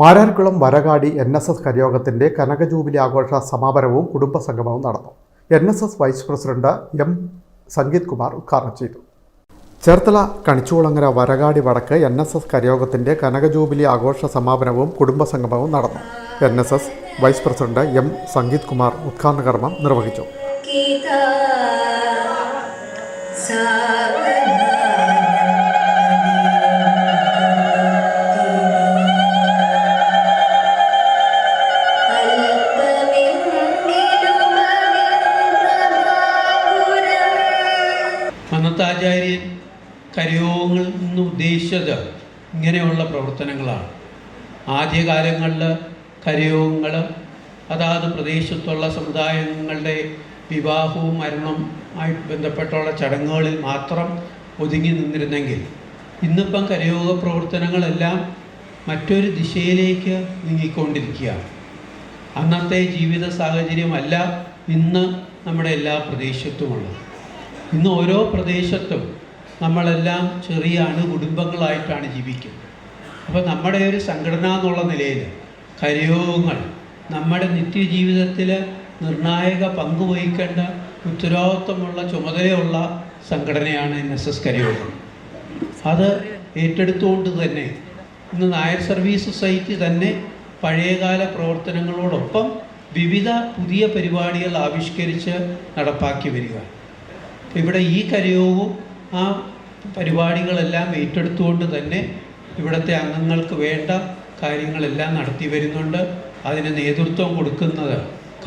Mararkulam Varakadi N S S കരയോഗത്തിന്റെ കനകജൂബിലി ആഘോഷ സമാപനവും കുടുംബസംഗമവും നടന്നു. N S S vice president M Sangeeth Kumar ഉദ്ഘാടനം ചെയ്തു. ചേർത്തല കണിച്ചുകുളങ്ങര വരകാടി വടക്ക് എൻ എസ് എസ് കരയോഗത്തിന്റെ കനകജൂബിലി ആഘോഷ സമാപനവും കുടുംബസംഗമവും നടന്നു. N S S vice president M Sangeeth Kumar ഉദ്ഘാടന കർമ്മം നിർവഹിച്ചു ഗീതാ കരയോഗങ്ങൾ എന്ന് ഉദ്ദേശിച്ചത് ഇങ്ങനെയുള്ള പ്രവർത്തനങ്ങളാണ്. ആദ്യകാലങ്ങളിൽ കരയോഗങ്ങൾ അതാത് പ്രദേശത്തുള്ള സമുദായങ്ങളുടെ വിവാഹവും മരണവും ആയി ബന്ധപ്പെട്ടുള്ള ചടങ്ങുകളിൽ മാത്രം ഒതുങ്ങി നിന്നിരുന്നെങ്കിൽ ഇന്നിപ്പം കരയോഗ പ്രവർത്തനങ്ങളെല്ലാം മറ്റൊരു ദിശയിലേക്ക് നീങ്ങിക്കൊണ്ടിരിക്കുകയാണ്. അന്നത്തെ ജീവിത സാഹചര്യമല്ല ഇന്ന് നമ്മുടെ എല്ലാ പ്രദേശത്തുമുള്ളത്. ഇന്ന് ഓരോ പ്രദേശത്തും നമ്മളെല്ലാം ചെറിയ അണുകുടുംബങ്ങളായിട്ടാണ് ജീവിക്കുന്നത്. അപ്പോൾ നമ്മുടെ ഒരു സംഘടന എന്നുള്ള നിലയിൽ കരയോഗങ്ങൾ നമ്മുടെ നിത്യജീവിതത്തിൽ നിർണായക പങ്ക് വഹിക്കേണ്ട ഉത്തരവാദിത്വമുള്ള ചുമതലയുള്ള സംഘടനയാണ് എൻ എസ് എസ് കരയോഗം. അത് ഏറ്റെടുത്തുകൊണ്ട് തന്നെ ഇന്ന് നായർ സർവീസ് സൊസൈറ്റി തന്നെ പഴയകാല പ്രവർത്തനങ്ങളോടൊപ്പം വിവിധ പുതിയ പരിപാടികൾ ആവിഷ്കരിച്ച് നടപ്പാക്കി വരിക ഇവിടെ ഈ കരയോഗവും ആ പരിപാടികളെല്ലാം ഏറ്റെടുത്തുകൊണ്ട് തന്നെ ഇവിടുത്തെ അംഗങ്ങൾക്ക് വേണ്ട കാര്യങ്ങളെല്ലാം നടത്തി വരുന്നുണ്ട്. അതിന് നേതൃത്വം കൊടുക്കുന്നത്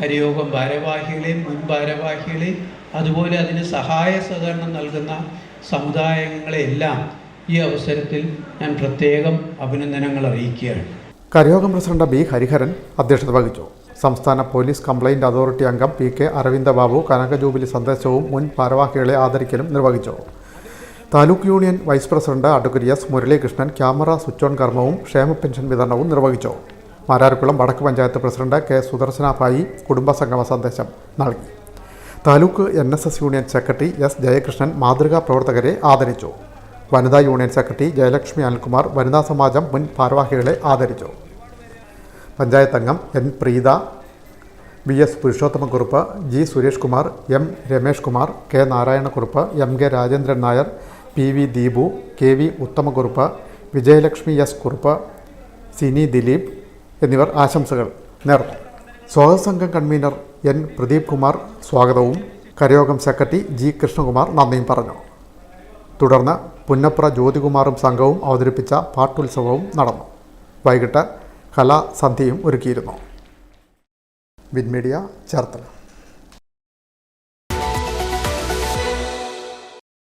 കരയോഗം ഭാരവാഹികളെയും മുൻ ഭാരവാഹികളെയും അതുപോലെ അതിന് സഹായ സഹകരണം നൽകുന്ന സമുദായങ്ങളെയെല്ലാം ഈ അവസരത്തിൽ ഞാൻ പ്രത്യേകം അഭിനന്ദനങ്ങൾ അറിയിക്കുകയാണ്. കരയോഗം പ്രസിഡന്റ് ബി ഹരിഹരൻ അധ്യക്ഷത വഹിച്ചു. സംസ്ഥാന പോലീസ് കംപ്ലൈന്റ് അതോറിറ്റി അംഗം പി കെ അരവിന്ദ ബാബു കനക ജൂബിലി സന്ദേശവും മുൻ ഭാരവാഹികളെ ആദരിക്കലും നിർവഹിച്ചു. Taluk union vice president advocate Muralikrishnan camera switch on കർമ്മവും ക്ഷേമ പെൻഷൻ വിതരണവും നിർവഹിച്ചു. മാരാർക്കുളം വടക്ക് പഞ്ചായത്ത് പ്രസിഡന്റ് കെ സുദർശനാഭായി കുടുംബസംഗമ സന്ദേശം നൽകി. Taluk N S S union secretary S Jayakrishnan മാതൃകാ പ്രവർത്തകരെ ആദരിച്ചു. വനിതാ യൂണിയൻ സെക്രട്ടറി ജയലക്ഷ്മി അനിൽകുമാർ വനിതാ സമാജം മുൻ ഭാരവാഹികളെ ആദരിച്ചു. പഞ്ചായത്ത് അംഗം N Preetha V S Purushothamakurup G Suresh Kumar M Ramesh Kumar K Narayanakurup M K Rajendran Nair P V Deepu K V Uthamakurup Vijayalakshmi S Kurup Sini Dileep എന്നിവർ ആശംസകൾ നേർന്നു. സ്വാഗത സംഘം കൺവീനർ എൻ പ്രദീപ് കുമാർ സ്വാഗതവും. കരയോഗം സെക്രട്ടറി ജി കൃഷ്ണകുമാർ നന്ദിയും പറഞ്ഞു. തുടർന്ന് പുന്നപ്ര ജ്യോതികുമാറും സംഘവും അവതരിപ്പിച്ച പാട്ടുത്സവവും നടന്നു. വൈകിട്ട് കലാസന്ധ്യയും ഒരുക്കിയിരുന്നു. വിൻമീഡിയ ചേർത്തല.